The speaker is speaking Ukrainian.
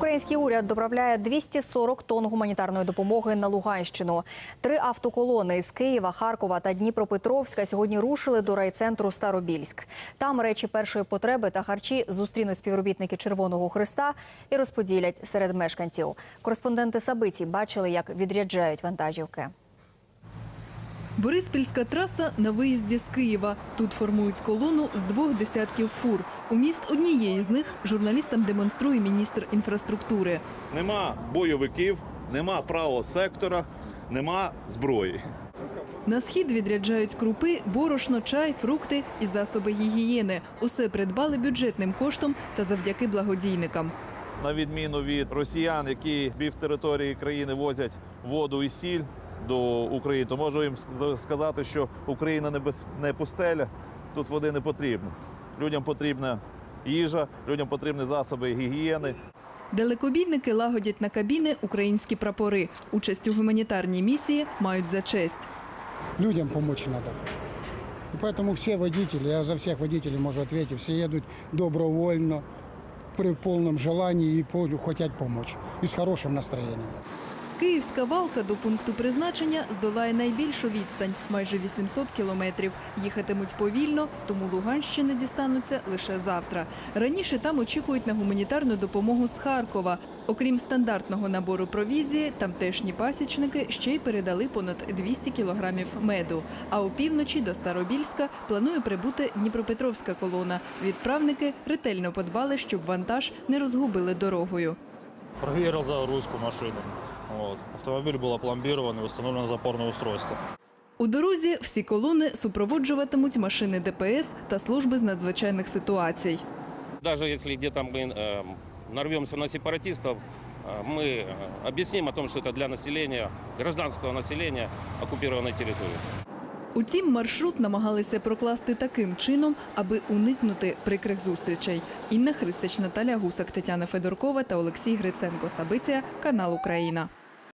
Український уряд доправляє 240 тонн гуманітарної допомоги на Луганщину. Три автоколони з Києва, Харкова та Дніпропетровська сьогодні рушили до райцентру Старобільськ. Там речі першої потреби та харчі зустрінуть співробітники Червоного Христа і розподілять серед мешканців. Кореспонденти Сабиці бачили, як відряджають вантажівки. Бориспільська траса на виїзді з Києва. Тут формують колону з двох десятків фур. У міст однієї з них журналістам демонструє міністр інфраструктури. Нема бойовиків, нема правого сектора, нема зброї. На схід відряджають крупи, борошно, чай, фрукти і засоби гігієни. Усе придбали бюджетним коштом та завдяки благодійникам. На відміну від росіян, які пів території країни возять воду і сіль до України, то можу їм сказати, що Україна не без не пустеля, тут води не потрібно. Людям потрібна їжа, людям потрібні засоби гігієни. Далекобійники лагодять на кабіни українські прапори. Участь у гуманітарній місії мають за честь. людям помочь надо. И поэтому все водители, я за всех водителей, можно ответить, все едут добровольно, при полном желании и по- хотят помочь. И с хорошим настроением. Київська валка до пункту призначення здолає найбільшу відстань – майже 800 кілометрів. Їхатимуть повільно, тому Луганщини дістануться лише завтра. Раніше там очікують на гуманітарну допомогу з Харкова. Окрім стандартного набору провізії, тамтешні пасічники ще й передали понад 200 кілограмів меду. А опівночі до Старобільська планує прибути Дніпропетровська колона. Відправники ретельно подбали, щоб вантаж не розгубили дорогою. Проверил загрузку машины. Вот. Автомобиль был опломбирован и установлено запорное устройство. У дорозі всі колони супроводжуватимуть машини ДПС та служби з надзвичайних ситуацій. Даже если где-то мы э, нарвемся на сепаратистов, э, мы э, объясним о том, что это для населения, гражданского населения оккупированной территории. Утім, маршрут намагалися прокласти таким чином, аби уникнути прикрих зустрічей. Інна Христич, Наталя Гусак, Тетяна Федоркова та Олексій Гриценко. Сабиція, канал Україна.